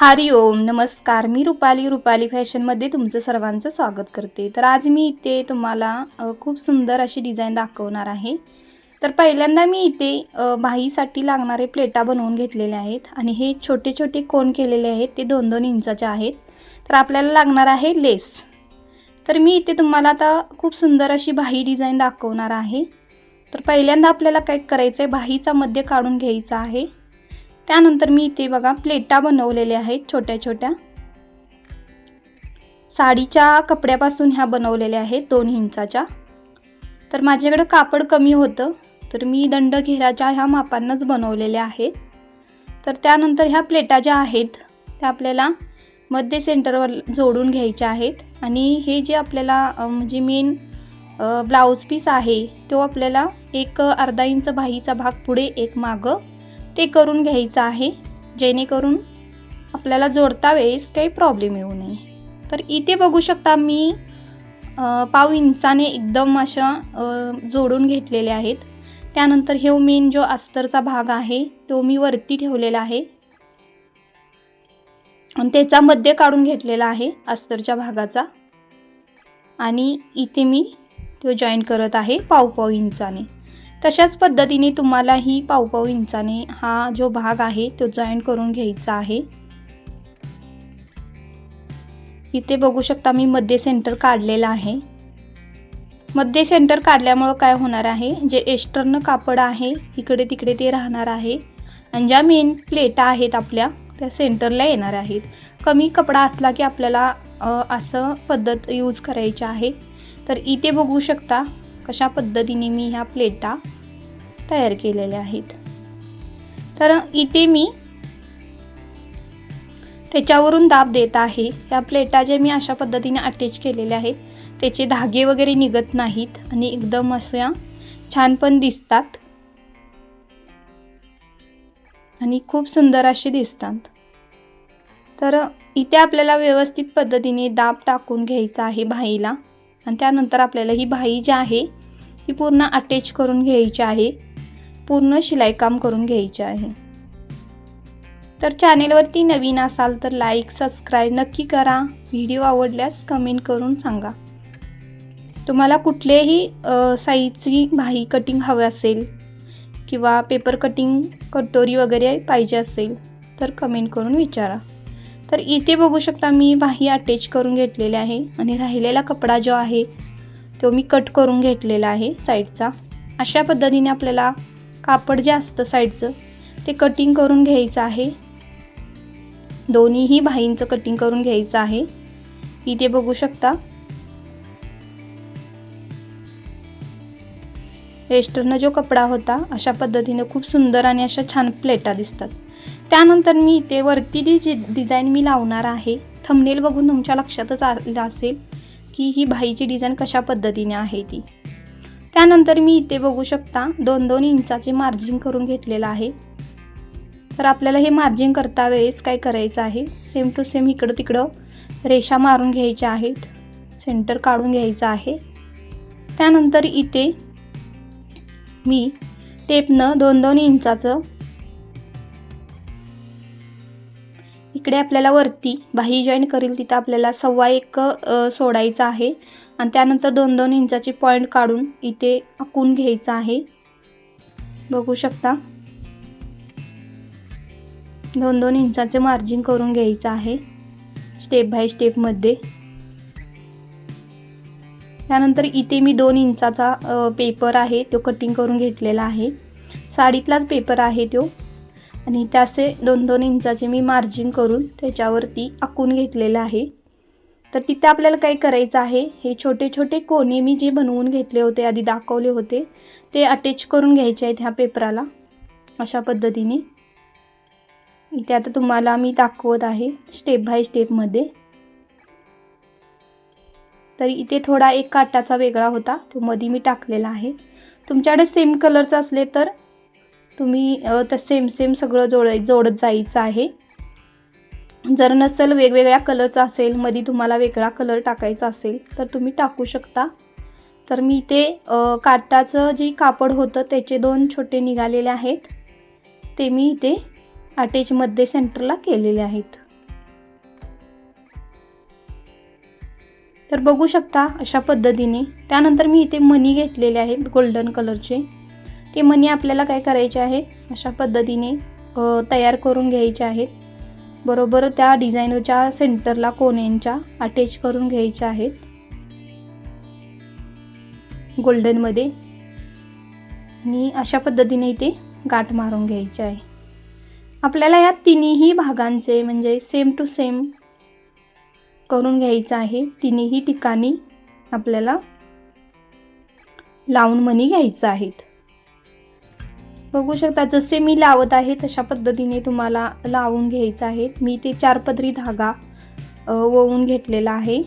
हरि ओम नमस्कार. मी रुपाली रुपाली फॅशनमध्ये तुमचं सर्वांचं स्वागत करते. तर आज मी इथे तुम्हाला खूप सुंदर अशी डिझाईन दाखवणार आहे. तर पहिल्यांदा मी इथे भाईसाठी बाहीसाठी लागणारे प्लेटा बनवून घेतलेले आहेत आणि हे छोटे छोटे कोण केलेले आहेत. ते दोन दोन इंचाचे आहेत. तर आपल्याला लागणार आहे लेस. तर मी इथे तुम्हाला आता खूप सुंदर अशी बाही डिझाईन दाखवणार आहे. तर पहिल्यांदा आपल्याला काय करायचं आहे बाहीचा मध्य काढून घ्यायचा आहे. त्यानंतर मी इथे बघा प्लेटा बनवलेल्या आहेत छोट्या छोट्या. साडीच्या कपड्यापासून ह्या बनवलेल्या आहेत दोन इंचाच्या. तर माझ्याकडं कापड कमी होतं तर मी दंड घेराच्या ह्या मापांनाच बनवलेल्या आहेत. तर त्यानंतर ह्या प्लेटा ज्या आहेत त्या आपल्याला मध्य सेंटरवर जोडून घ्यायच्या आहेत. आणि हे जे आपल्याला म्हणजे मेन ब्लाऊज पीस आहे तो आपल्याला एक अर्धा इंच बाहीचा भाग पुढे एक मागं ते करून घ्यायचं आहे. जेणेकरून आपल्याला जोडता वेळेस काही प्रॉब्लेम येऊ नये. तर इथे बघू शकता मी पाव इंचाने एकदम अशा जोडून घेतलेले आहेत. त्यानंतर हे मेन जो अस्तरचा भाग आहे तो मी वरती ठेवलेला आहे. आणि त्याचा मध्य काढून घेतलेला आहे अस्तरच्या भागाचा. आणि इथे मी तो जॉईन करत आहे पाव पाव इंचाने. तशाच पद्धतीने तुम्हालाही पावपाव इंचाने हा जो भाग आहे तो जॉईन करून घ्यायचा आहे. इथे बघू शकता मी मध्ये सेंटर काढलेलं आहे. मध्ये सेंटर काढल्यामुळं काय होणार आहे? जे एस्टर्न कापड आहे इकडे तिकडे ते राहणार आहे. आणि ज्या मेन प्लेटा आहेत आपल्या त्या सेंटरला येणार आहेत. कमी कपडा असला की आपल्याला असं पद्धत यूज करायची आहे. तर इथे बघू शकता अशा पद्धतीने मी ह्या प्लेटा तयार केलेल्या आहेत. तर इथे मी त्याच्यावरून दाब देत आहे. ह्या प्लेटा जे मी अशा पद्धतीने अटॅच केलेल्या आहेत त्याचे धागे वगैरे निघत नाहीत आणि एकदम अशा छान पण दिसतात. आणि खूप सुंदर असे दिसतात. तर इथे आपल्याला व्यवस्थित पद्धतीने दाब टाकून घ्यायचा आहे भाईला आणि त्यानंतर आपल्याला ही भाई जी आहे ती पूर्ण अटॅच करून घ्यायची आहे. पूर्ण शिलाईकाम करून घ्यायचे आहे. तर चॅनेलवरती नवीन असाल तर लाईक सबस्क्राईब नक्की करा. व्हिडिओ आवडल्यास कमेंट करून सांगा. तुम्हाला कुठलेही साईजची भाई कटिंग हवं असेल किंवा पेपर कटिंग कटोरी वगैरे पाहिजे असेल तर कमेंट करून विचारा. तर इथे बघू शकता मी बाही अटॅच करून घेतलेले आहे आणि राहिलेला कपडा जो आहे तो मी कट करून घेतलेला आहे साईडचा अशा पद्धतीने आपल्याला कापड जे असतं साईडचं ते कटिंग करून घ्यायचं आहे. दोन्हीही भाईंचं कटिंग करून घ्यायचं आहे. इथे बघू शकता. वेस्टर्न जो कपडा होता अशा पद्धतीने खूप सुंदर आणि अशा छान प्लेटा दिसतात. त्यानंतर मी इथे वरती जी डिझाईन मी लावणार आहे. थंबनेल बघून तुमच्या लक्षातच आलं असेल. की ही भाईची डिझाईन कशा पद्धतीने आहे ती. त्यानंतर मी इथे बघू शकता दोन दोन इंचाचे मार्जिन करून घेतलेलं आहे. तर आपल्याला हे मार्जिन करता वेळेस काय करायचं आहे? सेम टू सेम इकडं तिकडं रेषा मारून घ्यायच्या आहेत. सेंटर काढून घ्यायचं आहे. त्यानंतर इथे मी टेपनं दोन दोन इंचाचं इकडे आपल्याला वरती बाही जॉईन करेल तिथं आपल्याला सव्वा एक सोडायचा सोडायचं आहे. आणि त्यानंतर दोन दोन इंचाचे पॉईंट काढून इथे आखून घ्यायचं आहे. बघू शकता. दोन दोन इंचाचे मार्जिन करून घ्यायचं आहे स्टेप बाय स्टेपमध्ये त्यानंतर इथे मी दोन इंचाचा पेपर आहे तो कटिंग करून घेतलेला आहे. साडीतलाच पेपर आहे तो. आणि त्याचे दोन दोन इंचाचे मी मार्जिन करून त्याच्यावरती आखून घेतलेलं आहे. तर तिथे आपल्याला काय करायचं आहे हे छोटे छोटे कोणे मी जे बनवून घेतले होते आधी दाखवले होते ते अटॅच करून घ्यायचे आहेत ह्या पेपराला अशा पद्धतीने. इथे आता तुम्हाला मी दाखवत आहे स्टेप बाय स्टेपमध्ये तर इथे थोडा एक काटाचा वेगळा होता तो मध्ये मी टाकलेला आहे. तुमच्याकडे सेम कलरचा असले तर तुम्ही तर सेम सेम सगळं जोड जोडत जायचं आहे. जर नसेल वेगवेगळ्या कलरचं असेल मध्ये तुम्हाला वेगळा कलर टाकायचा असेल तर तुम्ही टाकू शकता. तर मी ते काटाचं जे कापड होतं त्याचे दोन छोटे निघालेले आहेत. ते मी इथे अटॅचमध्ये सेंटरला केलेले आहेत. तर बघू शकता अशा पद्धतीने. त्यानंतर मी इथे मनी घेतलेले आहेत गोल्डन कलरचे ते मनी आपल्याला काय करायचे आहे? अशा पद्धतीने तयार करून घ्यायचे आहेत. बरोबर त्या डिझाईनच्या सेंटरला कोण्यांच्या अटॅच करून घ्यायच्या आहेत. गोल्डनमध्ये आणि अशा पद्धतीने इथे गाठ मारून घ्यायचे आहे. आपल्याला या तिन्ही भागांचे म्हणजे सेम टू सेम करून घ्यायचं आहे. तिन्ही ठिकाणी आपल्याला लावून मनी घ्यायचं आहेत. बघू शकता जसे मी लावत आहे तशा पद्धतीने तुम्हाला लावून घ्यायचं आहे. मी ते चार पदरी धागा वळून घेतलेला आहे.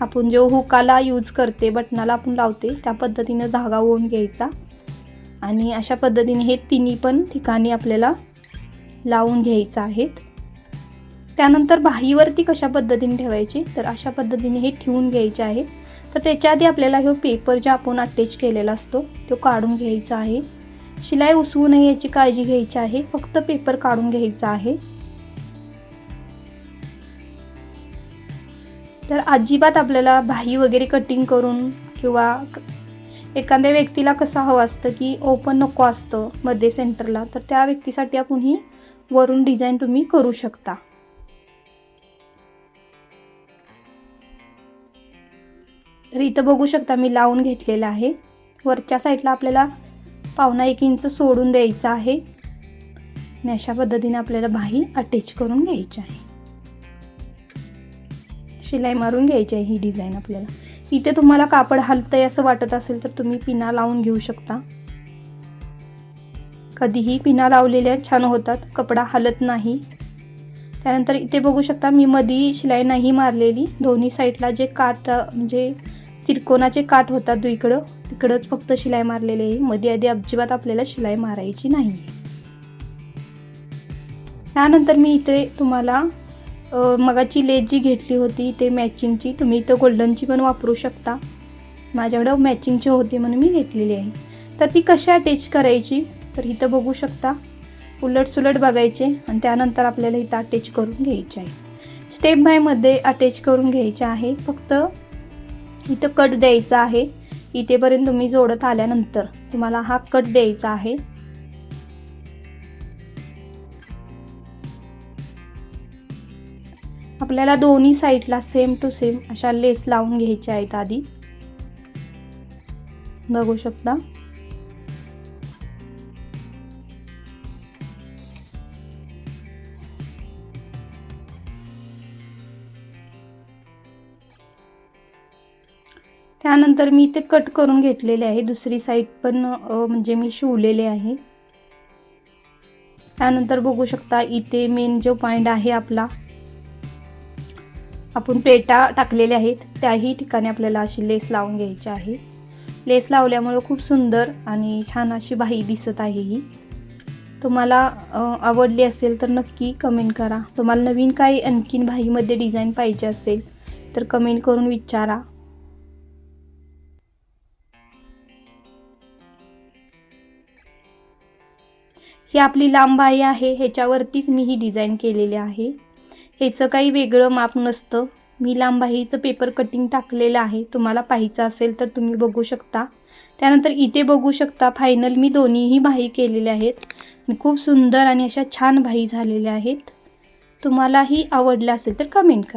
आपण जो हुकाला यूज करते बटनाला आपण लावते त्या पद्धतीनं धागा ओवून घ्यायचा. आणि अशा पद्धतीने हे तिन्ही पण ठिकाणी आपल्याला लावून घ्यायचं आहेत. त्यानंतर बाहीवरती कशा पद्धतीने ठेवायची? तर अशा पद्धतीने हे ठेवून घ्यायचे आहे तर त्याच्या आधी आपल्याला हे पेपर जे आपण अटॅच केलेला असतो तो काढून घ्यायचा आहे. शिलाई उसवू नये याची काळजी घ्यायची आहे. फक्त पेपर काढून घ्यायचा आहे. तर अजिबात आपल्याला भाई वगैरे कटिंग करून किंवा एखाद्या व्यक्तीला कसं हवं असतं की ओपन नको असतं मध्ये सेंटरला तर त्या व्यक्तीसाठी आपण ही वरून डिझाईन तुम्ही करू शकता. तर इथं बघू शकता मी लावून घेतलेलं आहे. वरच्या साईडला आपल्याला पावणा एक इंच सोडून द्यायचं आहे. आणि अशा पद्धतीने आपल्याला बाही अटॅच करून घ्यायची आहे. शिलाई मारून घ्यायची आहे ही डिझाईन आपल्याला. इथे तुम्हाला कापड हलतंय असं वाटत असेल तर तुम्ही पिना लावून घेऊ शकता. कधीही पिना लावलेल्या छान होतात कपडा हलत नाही. त्यानंतर इथे बघू शकता मी मधी शिलाई नाही मारलेली. दोन्ही साईडला जे काट म्हणजे त्रिकोणाचे काठ होतात दुईकडं. तिकडंच फक्त शिलाई मारलेली आहे. मध्ये आधी अजिबात आपल्याला शिलाई मारायची नाही आहे त्यानंतर मी इथे तुम्हाला मगाची लेस जी घेतली होती ते मॅचिंगची तुम्ही इथं गोल्डनची पण वापरू शकता. माझ्याकडं मॅचिंगची होती म्हणून मी घेतलेली आहे. तर ती कशी अटॅच करायची? तर इथं बघू शकता. उलटसुलट बघायचे आणि त्यानंतर आपल्याला इथं अटॅच करून घ्यायचे आहे. स्टेप बायमध्ये अटॅच करून घ्यायचे आहे. फक्त इथं कट द्यायचा आहे. इथेपर्यंत तुम्ही जोडत आल्यानंतर तुम्हाला हा कट द्यायचा आहे. आपल्याला दोन्ही साईडला सेम टू सेम अशा लेस लावून घ्यायच्या आहेत आधी. बघू शकता. त्यानंतर मी ते कट करून घेतलेले आहे. दुसरी साईड पण म्हणजे मी शिवलेले आहे. त्यानंतर बघू शकता इथे मेन जो पॉईंट आहे आपला आपण प्लेटा टाकलेल्या आहेत. त्याही ठिकाणी आपल्याला अशी लेस लावून घ्यायची आहे. लेस लावल्यामुळं खूप सुंदर आणि छान अशी बाही दिसत आहे ही. तुम्हाला आवडली असेल तर नक्की कमेंट करा. तुम्हाला नवीन काही आणखीन बाहीमध्ये डिझाईन पाहिजे असेल तर कमेंट करून विचारा. ही आपली लांबाई आहे ह्याच्यावरतीच मी ही डिझाईन केलेली आहे. ह्याचं काही वेगळं माप नसतं. मी लांबाईचं पेपर कटिंग टाकलेलं आहे. तुम्हाला पाहायचं असेल तर तुम्ही बघू शकता. त्यानंतर इथे बघू शकता फायनल मी दोन्हीही बाही केलेल्या आहेत. खूप सुंदर आणि अशा छान बाही झालेल्या आहेत. तुम्हालाही आवडल्या असेल तर कमेंट करा.